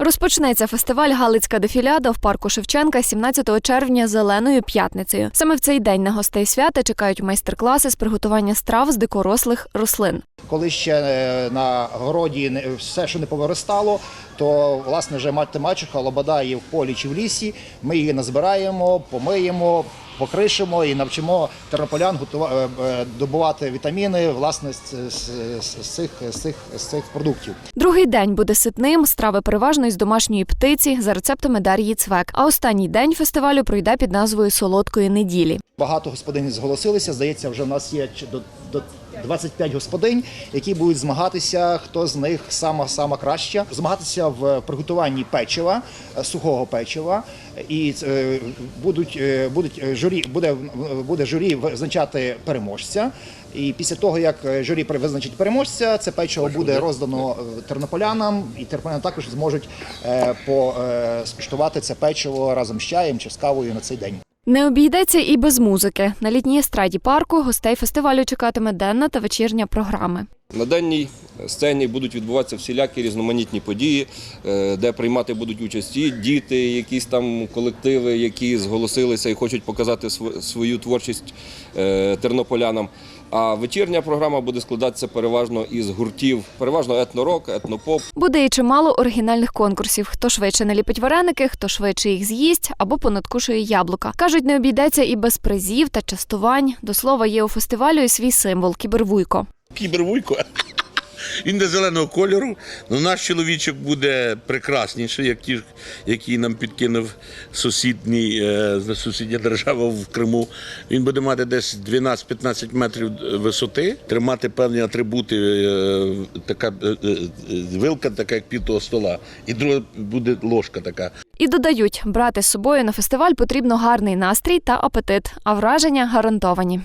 Розпочнеться фестиваль Галицька дефіляда в парку Шевченка 17 червня зеленою п'ятницею. Саме в цей день на гостей свята чекають майстер-класи з приготування страв з дикорослих рослин. Коли ще е, на городі все, що не повиростало, то власне вже мати мачуха, лобода є в полі чи в лісі. Ми її назбираємо, помиємо, покришимо і навчимо тернополян е, е, добувати вітаміни власне з, з, з, з цих, з, цих, з цих продуктів. Другий день буде ситним, страви переважно із домашньої птиці за рецептами Дар'ї Цвек. А останній день фестивалю пройде під назвою Солодкої неділі. Багато господинь зголосилися. Здається, вже в нас є до, до 25 господинь, які будуть змагатися, хто з них сама сама краща. Змагатися в приготуванні печива, е, сухого печива. І е, будуть, е, будуть журі, буде, буде журі визначати переможця. І після того, як журі визначить переможця, це печиво буде роздано тернополянам, і тернополяни також зможуть е, по, е, скуштувати це печиво разом з чаєм чи з кавою на цей день. Не обійдеться і без музики. На літній естраді парку гостей фестивалю чекатиме денна та вечірня програми. На денній сцені будуть відбуватися всілякі різноманітні події, е, де приймати будуть участь і діти, якісь там колективи, які зголосилися і хочуть показати свою творчість е, тернополянам. А вечірня програма буде складатися переважно із гуртів, переважно етнорок, етнопоп. Буде і чимало оригінальних конкурсів. Хто швидше наліпить вареники, хто швидше їх з'їсть або понадкушує яблука. Кажуть, не обійдеться і без призів та частувань. До слова, є у фестивалю і свій символ кібервуйко. Кібервуйко. Він де зеленого кольору. Ну, наш чоловічок буде прекрасніший, як ті, який нам підкинув сусідній, е, сусідня держава в Криму. Він буде мати десь 12-15 метрів висоти, тримати певні атрибути, е, така е, вилка, така як пів того стола, і друга буде ложка така. І додають, брати з собою на фестиваль потрібно гарний настрій та апетит, а враження гарантовані.